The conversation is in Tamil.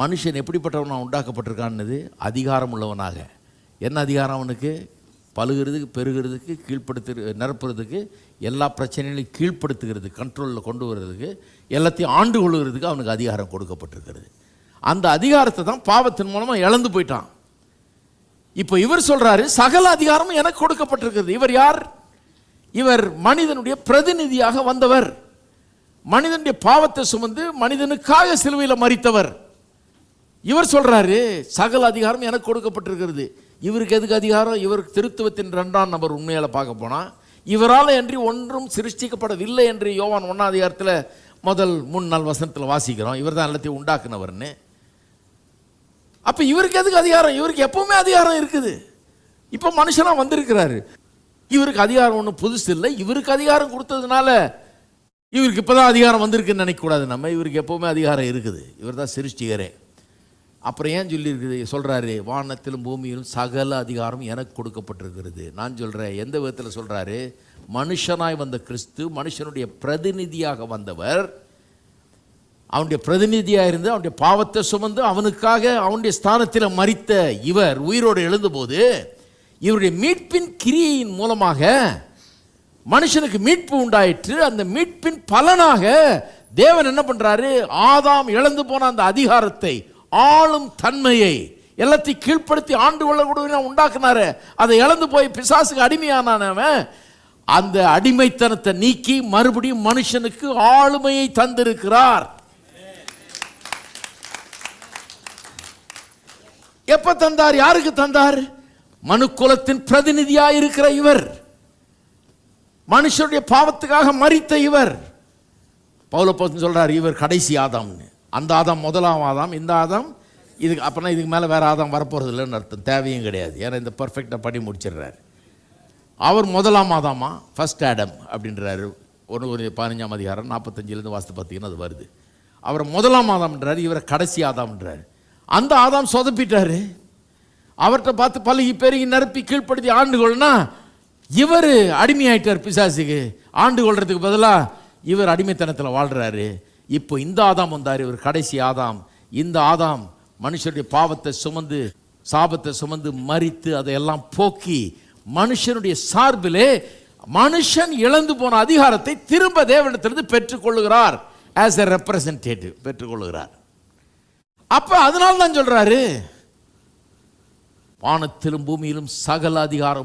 மனுஷன் எப்படிப்பட்டவனாக உண்டாக்கப்பட்டிருக்கான்னது அதிகாரம் உள்ளவனாக என்ன அதிகாரம் அவனுக்கு? பழுகிறதுக்கு பெருகிறதுக்கு கீழ்ப்படுத்து நிரப்புறதுக்கு எல்லா பிரச்சனைகளையும் கீழ்ப்படுத்துகிறது கண்ட்ரோலில் கொண்டு வர்றதுக்கு எல்லாத்தையும் ஆண்டு கொள்கிறதுக்கு அவனுக்கு அதிகாரம் கொடுக்கப்பட்டிருக்கிறது. அந்த அதிகாரத்தை தான் பாவத்தின் மூலமாக இழந்து போயிட்டான். இப்போ இவர் சொல்கிறாரு சகல அதிகாரமும் எனக்கு கொடுக்கப்பட்டிருக்கிறது. இவர் யார்? இவர் மனிதனுடைய பிரதிநிதியாக வந்தவர். மனிதனுடைய பாவத்தை சுமந்து மனிதனுக்காக சிலுவையில் மறித்தவர். இவர் சொல்கிறாரு சகல அதிகாரம் எனக்கு கொடுக்கப்பட்டிருக்கிறது. இவருக்கு எதுக்கு அதிகாரம்? இவர் திருத்துவத்தின் ரெண்டாம் நபர் உண்மையால் பார்க்க போனால் இவரால் என்று ஒன்றும் சிருஷ்டிக்கப்படவில்லை என்று யோவான் ஒன்றாம் அதிகாரத்தில் முதல் மூணு நாள் வசனத்தில் வாசிக்கிறோம். இவர் தான் எல்லாத்தையும் உண்டாக்குனவர்னு. அப்போ இவருக்கு எதுக்கு அதிகாரம்? இவருக்கு எப்பவுமே அதிகாரம் இருக்குது. இப்போ மனுஷனாக வந்திருக்கிறாரு. இவருக்கு அதிகாரம் ஒன்றும் புதுசு இல்லை. இவருக்கு அதிகாரம் கொடுத்ததுனால இவருக்கு இப்போ தான் அதிகாரம் வந்திருக்குன்னு நினைக்கக்கூடாது நம்ம. இவருக்கு எப்பவுமே அதிகாரம் இருக்குது. இவர் தான் சிருஷ்டிகரே. அப்புறம் ஏன் சொல்லியிருக்குது சொல்கிறாரு வானத்திலும் பூமியிலும் சகல அதிகாரம் எனக்கு கொடுக்கப்பட்டிருக்கிறது. நான் சொல்கிறேன் எந்த விதத்தில் சொல்கிறாரு மனுஷனாய் வந்த கிறிஸ்து மனுஷனுடைய பிரதிநிதியாக வந்தவர். அவனுடைய பிரதிநிதியாக இருந்து அவனுடைய பாவத்தை சுமந்து அவனுக்காக அவனுடைய ஸ்தானத்தில் மறித்த இவர் உயிரோடு எழுந்தபோது இவருடைய மீட்பின் கிரியையின் மூலமாக மனுஷனுக்கு மீட்பு உண்டாயிற்று. அந்த மீட்பின் பலனாக தேவன் என்ன பண்ணுறாரு ஆதாம் இழந்து போன அந்த அதிகாரத்தை ஆளும் தன்மையை எல்லாத்தையும் கீழ்ப்படுத்தி ஆண்டு கொள்ளக்கூடிய உண்டாக்குனாரு. அதை இழந்து போய் பிசாசுக்கு அடிமையானவன் அந்த அடிமைத்தனத்தை நீக்கி மறுபடியும் மனுஷனுக்கு ஆளுமையை தந்திருக்கிறார். எப்ப தந்தார்? யாருக்கு தந்தார்? மனுக்குலத்தின் பிரதிநிதியாக இருக்கிற இவர். மனுஷனுடைய பாவத்துக்காக மறித்த இவர். பவுலப்போசன் சொல்றார் இவர் கடைசி ஆதாம்னு. அந்த ஆதாம் முதலாம் ஆதாம் இந்த ஆதாம் இதுக்கு அப்போனா இதுக்கு மேலே வேறு ஆதாம் வரப்போகிறது இல்லைன்னு அர்த்தம். தேவையும் கிடையாது. ஏன்னா இந்த பர்ஃபெக்டாக படி முடிச்சிடுறாரு. அவர் முதலாம் ஆதாமா? ஃபஸ்ட் ஆடம் அப்படின்றாரு. ஒன்று ஒரு பதினஞ்சாம் அதிகாரம் நாற்பத்தஞ்சிலேருந்து வாஸ்து பார்த்தீங்கன்னா அது வருது. அவர் முதலாம் ஆதாம்ன்றார் இவரை கடைசி ஆதாம்ன்றார். அந்த ஆதாம் சொதப்பிட்டாரு. அவர்கிட்ட பார்த்து பழகி பெருகி நிரப்பி கீழ்ப்படுத்தி ஆண்டுகொள்னா இவர் அடிமையாயிட்டார் பிசாசுக்கு. ஆண்டு கொள்றதுக்கு பதிலாக இவர் அடிமைத்தனத்தில் வாழ்கிறாரு இப்போ இந்த ஆதாம் வந்தார் இவர் கடைசி ஆதாம். இந்த ஆதாம் மனுஷனுடைய பாவத்தை சுமந்து சாபத்தை சுமந்து மறித்து அதையெல்லாம் போக்கி மனுஷனுடைய சார்பிலே மனுஷன் இழந்து போன அதிகாரத்தை திரும்ப தேவனிடத்திலிருந்து பெற்றுக்கொள்ளுகிறார். As a representative பெற்றுக்கொள்ளுகிறார். அப்ப அதனால தான் சொல்றாரு வானத்திலும் பூமியிலும் சகல அதிகாரம்